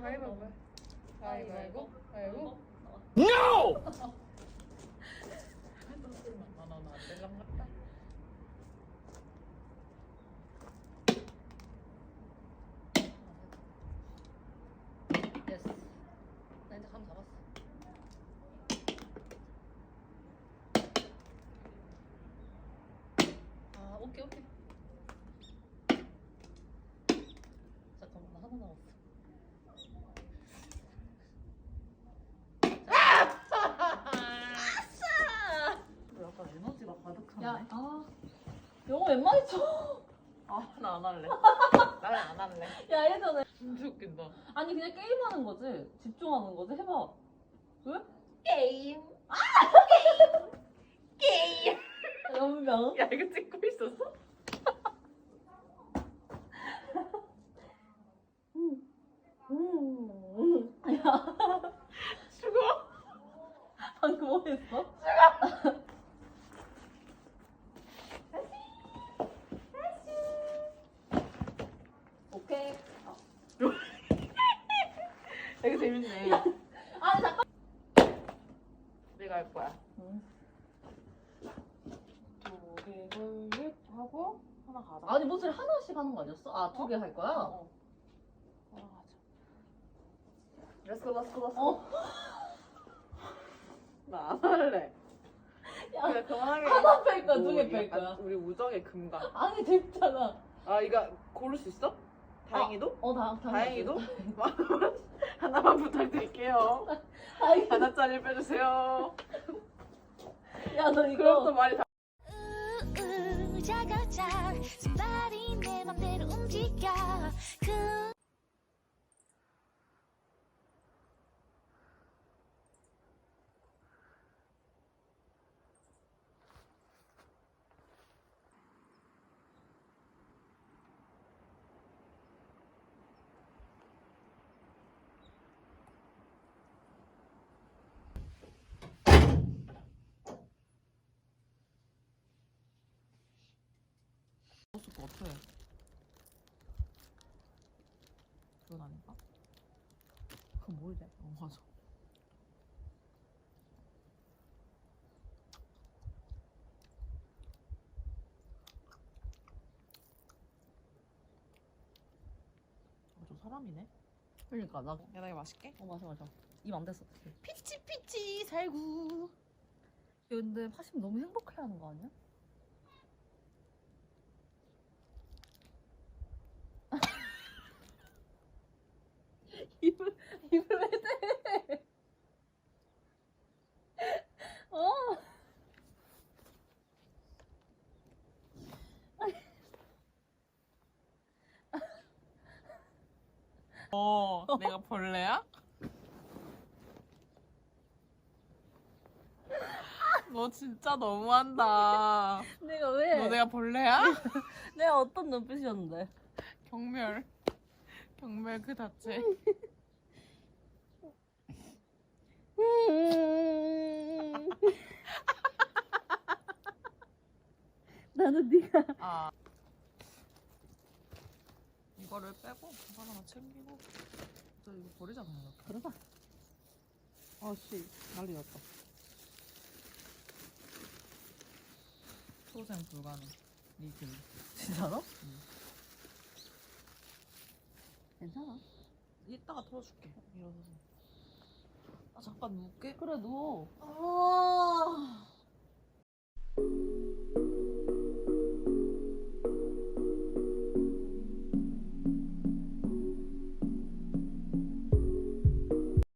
가위바위보. 가위바위보. 가위바위보. NO! 나나나 안 같다. 됐어. 나 이제 감 잡았어. 아, 오케이, 오케이. 잠깐만, 나 하나 남았어. 약간 에너지가 가득하네. 야, 아. 영어 웬만히 쳐. 아, 나 안 할래. 나는 안 할래. 야, 예전에. 진짜 웃긴다. 아니, 그냥 게임하는 거지. 집중하는 거지. 해봐. 왜? 게임. 게임. 연명. 야, 이거 찍고 있었어? 음. 야, 죽어. 방금 뭐 했어? 오케이. 되게 재밌네. 아니, 잠깐. 내가 할 거야. 음. 두 개를 하고 하나 가자. 아니, 무슨 하나씩 하는 거 아니었어? 아, 두 개 할 거야? 어. 하나 가자. 렛츠고 렛츠고 렛츠고. 어. 나안 할래. 야, 그래 그만하게. 하나 뺄 거야, 뭐, 두개 뺄 약간 거야? 우리 우정의 금강. 아니, 됐잖아. 아 이거 고를 수 있어? 다행히도? 어, 다, 다. 다행히도? 하나만 부탁드릴게요. 아니, 하나짜리 빼주세요. 야, 너 이거. 그럼 또 말이 다. 우우 작아져 손발이 내 맘대로 움직여 그 것 같아. 그건 아닌가? 그건 모르지. 어 맞아. 어, 저 사람이네. 그러니까, 나. 야, 나 이거 맛있게? 어, 맞아, 맞아. 입 안 됐어. 피치, 피치, 살구. 야, 근데 하시면 너무 행복해 하는 거 아니야? 입을, 입을 왜 대? 어. 어, 내가 벌레야? 너 진짜 너무한다. 내가 왜? 너 내가 벌레야? 내가 어떤 눈빛이었는데? 경멸. 경멸 그 자체. 나는 네가 아. 이거를 빼고 이거 하나. 저 이거 버리자 그냥. 그러자. 아씨 난리 났다. 소생 불가능. 리필. 진짜로? 괜찮아. 이따가 털어줄게. 일어서서. 아 잠깐 누울게. 그래 누워. 아